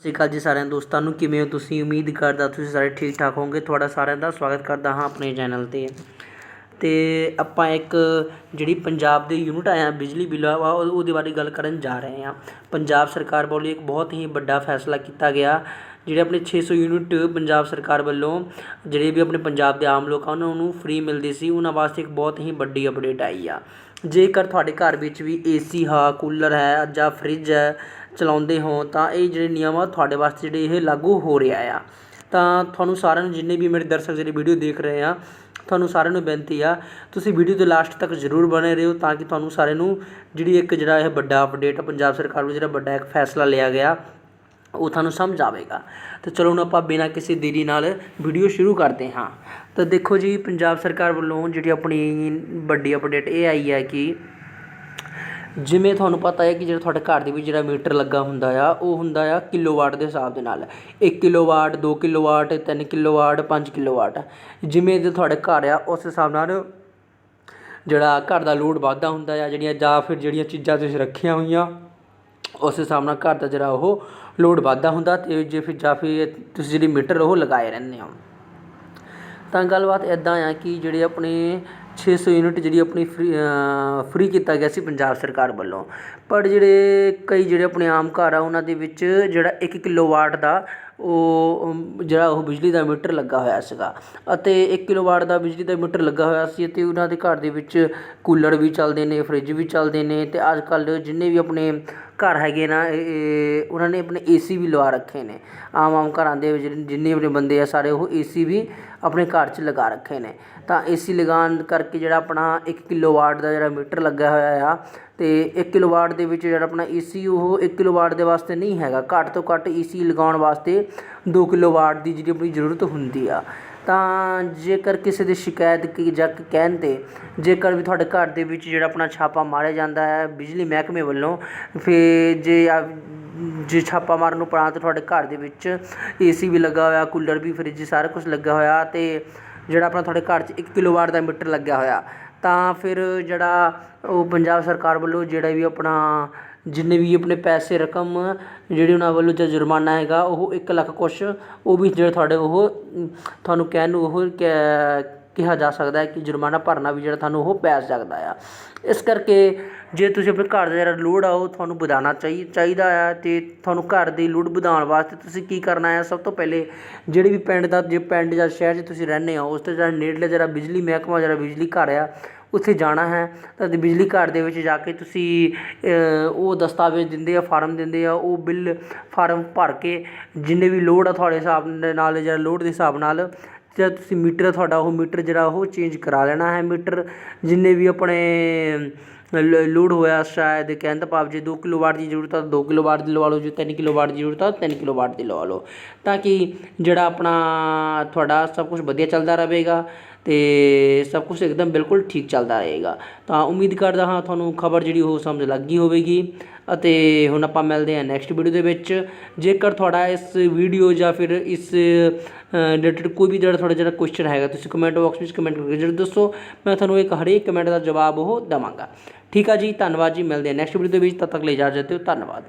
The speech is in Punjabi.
ਸਤਿ ਸ਼੍ਰੀ ਅਕਾਲ ਜੀ ਸਾਰਿਆਂ ਦੋਸਤਾਂ ਨੂੰ ਕਿਵੇਂ ਹੋ ਤੁਸੀਂ? ਉਮੀਦ ਕਰਦਾ ਤੁਸੀਂ ਸਾਰੇ ਠੀਕ ਠਾਕ ਹੋਵੋਗੇ। ਤੁਹਾਡਾ ਸਾਰਿਆਂ ਦਾ ਸਵਾਗਤ ਕਰਦਾ ਹਾਂ ਆਪਣੇ ਚੈਨਲ ਤੇ। ਅਤੇ ਆਪਾਂ ਇੱਕ ਜਿਹੜੀ ਪੰਜਾਬ ਦੇ ਯੂਨਿਟ ਆਇਆ ਬਿਜਲੀ ਬਿੱਲ ਆ ਉਹਦੇ ਬਾਰੇ ਗੱਲ ਕਰਨ ਜਾ ਰਹੇ ਹਾਂ। ਪੰਜਾਬ ਸਰਕਾਰ ਵੱਲੋਂ ਇੱਕ ਬਹੁਤ ਹੀ ਵੱਡਾ ਫੈਸਲਾ ਕੀਤਾ ਗਿਆ, ਜਿਹੜੇ ਆਪਣੇ ਛੇ ਸੌ ਯੂਨਿਟ ਪੰਜਾਬ ਸਰਕਾਰ ਵੱਲੋਂ ਜਿਹੜੇ ਵੀ ਆਪਣੇ ਪੰਜਾਬ ਦੇ ਆਮ ਲੋਕ ਆ, ਉਹਨਾਂ ਨੂੰ ਉਹਨੂੰ ਫ੍ਰੀ ਮਿਲਦੀ ਸੀ। ਉਹਨਾਂ ਵਾਸਤੇ ਇੱਕ ਬਹੁਤ ਹੀ ਵੱਡੀ ਅਪਡੇਟ ਆਈ ਆ। ਜੇਕਰ ਤੁਹਾਡੇ ਘਰ ਵਿੱਚ ਵੀ ਏਸੀ ਹੈ ਕੂਲਰ ਹੈ ਜਾਂ ਫ੍ਰਿਜ ਹੈ ਚਲਾਉਂਦੇ ਹੋ, ਤਾਂ ਇਹ ਜਿਹੜੇ ਨਿਯਮ ਆ, ਤੁਹਾਡੇ ਵਾਸਤੇ ਜਿਹੜੇ ਇਹ ਲਾਗੂ ਹੋ ਰਿਹਾ ਆ। ਤਾਂ ਤੁਹਾਨੂੰ ਸਾਰਿਆਂ ਨੂੰ ਜਿੰਨੇ ਵੀ ਮੇਰੇ ਦਰਸ਼ਕ ਜਿਹੜੇ ਵੀਡੀਓ ਦੇਖ ਰਹੇ ਆ, ਤੁਹਾਨੂੰ ਸਾਰਿਆਂ ਨੂੰ ਬੇਨਤੀ ਆ, ਤੁਸੀਂ ਵੀਡੀਓ ਦੇ ਲਾਸਟ ਤੱਕ ਜ਼ਰੂਰ ਬਣੇ ਰਹੋ ਤਾਂ ਕਿ ਤੁਹਾਨੂੰ ਸਾਰਿਆਂ ਨੂੰ ਜਿਹੜੀ ਇੱਕ ਜਿਹੜਾ ਇਹ ਵੱਡਾ ਅਪਡੇਟ ਪੰਜਾਬ ਸਰਕਾਰ ਵੱਲੋਂ ਜਿਹੜਾ ਵੱਡਾ ਇੱਕ ਫੈਸਲਾ ਲਿਆ ਗਿਆ, ਉਹ ਤੁਹਾਨੂੰ ਸਮਝ ਆਵੇਗਾ। ਤਾਂ ਚਲੋ ਹੁਣ ਆਪਾਂ ਬਿਨਾਂ ਕਿਸੇ ਦੇਰੀ ਨਾਲ ਵੀਡੀਓ ਸ਼ੁਰੂ ਕਰਦੇ ਹਾਂ। ਤਾਂ ਦੇਖੋ ਜੀ, ਪੰਜਾਬ ਸਰਕਾਰ ਵੱਲੋਂ ਜਿਹੜੀ ਆਪਣੀ ਵੱਡੀ ਅਪਡੇਟ ਇਹ ਆਈ ਹੈ ਕਿ ਜਿਵੇਂ ਤੁਹਾਨੂੰ ਪਤਾ ਹੈ ਕਿ ਜਿਹੜਾ ਤੁਹਾਡੇ ਘਰ ਦੇ ਵਿੱਚ ਜਿਹੜਾ ਮੀਟਰ ਲੱਗਾ ਹੁੰਦਾ ਆ, ਉਹ ਹੁੰਦਾ ਆ ਕਿਲੋਵਾਟ ਦੇ ਹਿਸਾਬ ਦੇ ਨਾਲ। 1 ਕਿਲੋਵਾਟ 2 ਕਿਲੋਵਾਟ 3 ਕਿਲੋਵਾਟ 5 ਕਿਲੋਵਾਟ। ਜਿਵੇਂ ਦੇ ਤੁਹਾਡੇ ਘਰ ਆ, ਉਸ ਹਿਸਾਬ ਨਾਲ ਜਿਹੜਾ ਘਰ ਦਾ ਲੋਡ ਵਾਧਾ ਹੁੰਦਾ ਆ, ਜਿਹੜੀਆਂ ਜਾਂ ਫਿਰ ਜਿਹੜੀਆਂ ਚੀਜ਼ਾਂ ਤੁਸੀਂ ਰੱਖੀਆਂ ਹੋਈਆਂ, ਉਸ ਹਿਸਾਬ ਨਾਲ ਘਰ ਦਾ ਜਿਹੜਾ ਉਹ ਲੋਡ ਵਾਧਾ ਹੁੰਦਾ ਤੇ ਜੇ ਫਿਰ ਜਾਂ ਫਿਰ ਤੁਸੀਂ ਜਿਹੜੀ ਮੀਟਰ ਉਹ ਲਗਾਏ ਰਹਿੰਦੇ ਹੋ। ਤਾਂ ਗੱਲਬਾਤ ਇਦਾਂ ਆ ਕਿ ਜਿਹੜੇ ਆਪਣੇ 600 ਯੂਨਿਟ ਜਿਹੜੀ ਆਪਣੀ ਫ੍ਰੀ ਫ੍ਰੀ ਕੀਤਾ ਗਿਆ ਸੀ ਪੰਜਾਬ ਸਰਕਾਰ ਵੱਲੋਂ। ਪਰ ਜਿਹੜੇ ਕਈ ਜਿਹੜੇ ਆਪਣੇ ਆਮ ਘਰ ਆ, ਉਹਨਾਂ ਦੇ ਵਿੱਚ ਜਿਹੜਾ 1 ਕਿਲੋਵਾਟ ਦਾ ਉਹ ਜਿਹੜਾ ਉਹ ਬਿਜਲੀ ਦਾ ਮੀਟਰ ਲੱਗਾ ਹੋਇਆ ਸੀਗਾ। ਅਤੇ 1 ਕਿਲੋਵਾਟ ਦਾ ਬਿਜਲੀ ਦਾ ਮੀਟਰ ਲੱਗਾ ਹੋਇਆ ਸੀ ਅਤੇ ਉਹਨਾਂ ਦੇ ਘਰ ਦੇ ਵਿੱਚ ਕੂਲਰ ਵੀ ਚੱਲਦੇ ਨੇ, ਫਰਿੱਜ ਵੀ ਚੱਲਦੇ ਨੇ ਅਤੇ ਅੱਜ ਕੱਲ੍ਹ ਜਿੰਨੇ ਵੀ ਆਪਣੇ ਘਰ ਹੈਗੇ ਨਾ, ਇਹ- ਉਹਨਾਂ ਨੇ ਆਪਣੇ ਏ ਸੀ ਵੀ ਲਵਾ ਰੱਖੇ ਨੇ। ਆਮ ਆਮ ਘਰਾਂ ਦੇ ਵਿੱਚ ਜਿੰਨੇ ਆਪਣੇ ਬੰਦੇ ਆ ਸਾਰੇ ਉਹ ਏ ਸੀ ਵੀ ਆਪਣੇ ਘਰ 'ਚ ਲਗਾ ਰੱਖੇ ਨੇ। ਤਾਂ ਏ ਸੀ ਲਗਾਉਣ ਕਰਕੇ ਜਿਹੜਾ ਆਪਣਾ 1 ਕਿਲੋਵਾਟ ਦਾ ਜਿਹੜਾ ਮੀਟਰ ਲੱਗਾ ਹੋਇਆ ਆ ਤੇ 1 ਕਿਲੋਵਾਟ ਦੇ ਵਿੱਚ ਜਿਹੜਾ ਆਪਣਾ ਏਸੀ ਉਹ 1 ਕਿਲੋਵਾਟ ਦੇ ਵਾਸਤੇ ਨਹੀਂ ਹੈਗਾ। ਘੱਟ ਤੋਂ ਘੱਟ ਏਸੀ ਲਗਾਉਣ ਵਾਸਤੇ 2 ਕਿਲੋਵਾਟ ਦੀ ਜਿਹੜੀ ਆਪਣੀ ਜ਼ਰੂਰਤ ਹੁੰਦੀ ਆ। ਤਾਂ ਜੇਕਰ ਕਿਸੇ ਦੀ ਸ਼ਿਕਾਇਤ ਕੀ ਜਾਂ ਕਹਿਣ 'ਤੇ ਜੇਕਰ ਵੀ ਤੁਹਾਡੇ ਘਰ ਦੇ ਵਿੱਚ ਜਿਹੜਾ ਆਪਣਾ ਛਾਪਾ ਮਾਰਿਆ ਜਾਂਦਾ ਹੈ ਬਿਜਲੀ ਮਹਿਕਮੇ ਵੱਲੋਂ ਫਿਰ ਜੇ ਆ, ਜੇ ਛਾਪਾ ਮਾਰਨ ਨੂੰ ਪਰਾਂ ਤੇ ਤੁਹਾਡੇ ਘਰ ਦੇ ਵਿੱਚ ਏ ਸੀ ਵੀ ਲੱਗਾ ਹੋਇਆ, ਕੂਲਰ ਵੀ ਫਰਿੱਜ ਸਾਰਾ ਕੁਝ ਲੱਗਾ ਹੋਇਆ ਅਤੇ ਜਿਹੜਾ ਆਪਣਾ ਤੁਹਾਡੇ ਘਰ 'ਚ 1 ਕਿਲੋਵਾਟ ਦਾ ਮੀਟਰ ਲੱਗਿਆ ਹੋਇਆ ਤਾਂ ਫਿਰ ਜਿਹੜਾ ਉਹ ਪੰਜਾਬ ਸਰਕਾਰ ਵੱਲੋਂ ਜਿਹੜਾ ਵੀ ਆਪਣਾ ਜਿੰਨੇ ਵੀ ਆਪਣੇ ਪੈਸੇ ਰਕਮ ਜਿਹੜੀ ਉਹਨਾਂ ਵੱਲੋਂ ਜੋ ਜੁਰਮਾਨਾ ਹੈਗਾ, ਉਹ ਇੱਕ ਲੱਖ ਕੁਛ, ਉਹ ਵੀ ਜਿਹੜਾ ਤੁਹਾਡੇ ਉਹ, ਤੁਹਾਨੂੰ ਕਹਿਣ ਨੂੰ ਉਹ ਕਿਹਾ ਜਾ ਸਕਦਾ ਹੈ ਕਿ ਜੁਰਮਾਨਾ ਭਰਨਾ ਵੀ ਜਿਹੜਾ ਤੁਹਾਨੂੰ ਉਹ ਪੈ ਸਕਦਾ ਆ। ਇਸ ਕਰਕੇ ਜੇ ਤੁਸੀਂ ਆਪਣੇ ਘਰ ਦਾ ਜਿਹੜਾ ਲੋਡ ਆ, ਉਹ ਤੁਹਾਨੂੰ ਵਧਾਉਣਾ ਚਾਹੀ, ਚਾਹੀਦਾ ਆ ਅਤੇ ਤੁਹਾਨੂੰ ਘਰ ਦੀ ਲੋਡ ਵਧਾਉਣ ਵਾਸਤੇ ਤੁਸੀਂ ਕੀ ਕਰਨਾ ਹੈ ਸਭ ਤੋਂ ਪਹਿਲੇ ਜਿਹੜੇ ਵੀ ਪਿੰਡ ਦਾ, ਜੇ ਪਿੰਡ ਜਾਂ ਸ਼ਹਿਰ 'ਚ ਤੁਸੀਂ ਰਹਿੰਦੇ ਹੋ, ਉਸ ਤੇ ਜਿਹੜਾ ਨੇੜਲੇ ਜਿਹੜਾ ਬਿਜਲੀ ਮਹਿਕਮਾ, ਜਿਹੜਾ ਬਿਜਲੀ ਘਰ ਆ, ਉੱਥੇ ਜਾਣਾ ਹੈ। ਤਾਂ ਬਿਜਲੀ ਘਰ ਦੇ ਵਿੱਚ ਜਾ ਕੇ ਤੁਸੀਂ ਉਹ ਦਸਤਾਵੇਜ਼ ਦਿੰਦੇ ਆ, ਫਾਰਮ ਦਿੰਦੇ ਆ, ਉਹ ਬਿੱਲ ਫਾਰਮ ਭਰ ਕੇ ਜਿੰਨੇ ਵੀ ਲੋਡ ਆ ਤੁਹਾਡੇ ਹਿਸਾਬ ਦੇ ਨਾਲ ਜਿਹੜਾ ਲੋਡ ਦੇ ਹਿਸਾਬ ਨਾਲ ਜਿਹੜਾ ਤੁਸੀਂ ਮੀਟਰ ਤੁਹਾਡਾ, ਉਹ ਮੀਟਰ ਜਿਹੜਾ ਉਹ ਚੇਂਜ ਕਰਾ ਲੈਣਾ ਹੈ ਮੀਟਰ, ਜਿੰਨੇ ਵੀ ਆਪਣੇ ਲ- ਲੋਡ ਹੋਇਆ ਸ਼ਾਇਦ, ਕਹਿਣ ਦਾ ਭਾਵ ਜੇ 2 ਕਿਲੋਵਾਟ ਦੀ ਜ਼ਰੂਰਤ ਆ 2 ਕਿਲੋਵਾਟ ਦੀ ਲਵਾ ਲਓ, ਜੇ 3 ਕਿਲੋਵਾਟ ਦੀ ਜ਼ਰੂਰਤ ਆ 3 ਕਿਲੋਵਾਟ ਦੀ ਲਵਾ ਲਓ। ਤਾਂ ਕਿ ਜਿਹੜਾ ਆਪਣਾ ਤੁਹਾਡਾ ਸਭ ਕੁਝ ਵਧੀਆ ਚੱਲਦਾ ਰਹੇਗਾ ਤੇ ਸਭ ਕੁਝ ਇੱਕਦਮ ਬਿਲਕੁਲ ਠੀਕ ਚੱਲਦਾ ਰਹੇਗਾ। ਤਾਂ ਉਮੀਦ ਕਰਦਾ ਹਾਂ ਤੁਹਾਨੂੰ ਖਬਰ ਜਿਹੜੀ ਉਹ ਸਮਝ ਲੱਗ ਗਈ ਹੋਵੇਗੀ ਅਤੇ ਹੁਣ ਆਪਾਂ ਮਿਲਦੇ ਹਾਂ ਨੈਕਸਟ ਵੀਡੀਓ ਦੇ ਵਿੱਚ। ਜੇਕਰ ਤੁਹਾਡਾ ਇਸ ਵੀਡੀਓ ਜਾਂ ਫਿਰ ਇਸ ਰਿਲੇਟਡ ਕੋਈ ਵੀ ਜਿਹੜਾ ਤੁਹਾਡਾ ਜਿਹੜਾ ਕੁਐਸਚਨ ਹੈਗਾ, ਤੁਸੀਂ ਕਮੈਂਟ ਬਾਕਸ ਵਿੱਚ ਕਮੈਂਟ ਕਰਕੇ ਜ਼ਰੂਰ ਦੱਸੋ। ਮੈਂ ਤੁਹਾਨੂੰ ਇੱਕ ਹਰੇਕ ਕਮੈਂਟ ਦਾ ਜਵਾਬ ਉਹ ਦੇਵਾਂਗਾ। ਠੀਕ ਆ ਜੀ, ਧੰਨਵਾਦ ਜੀ, ਮਿਲਦੇ ਹਾਂ ਨੈਕਸਟ ਵੀਡੀਓ ਦੇ ਵਿੱਚ, ਤਦ ਤੱਕ ਲਈ ਇਜਾਜ਼ਤ ਦਿਓ, ਧੰਨਵਾਦ।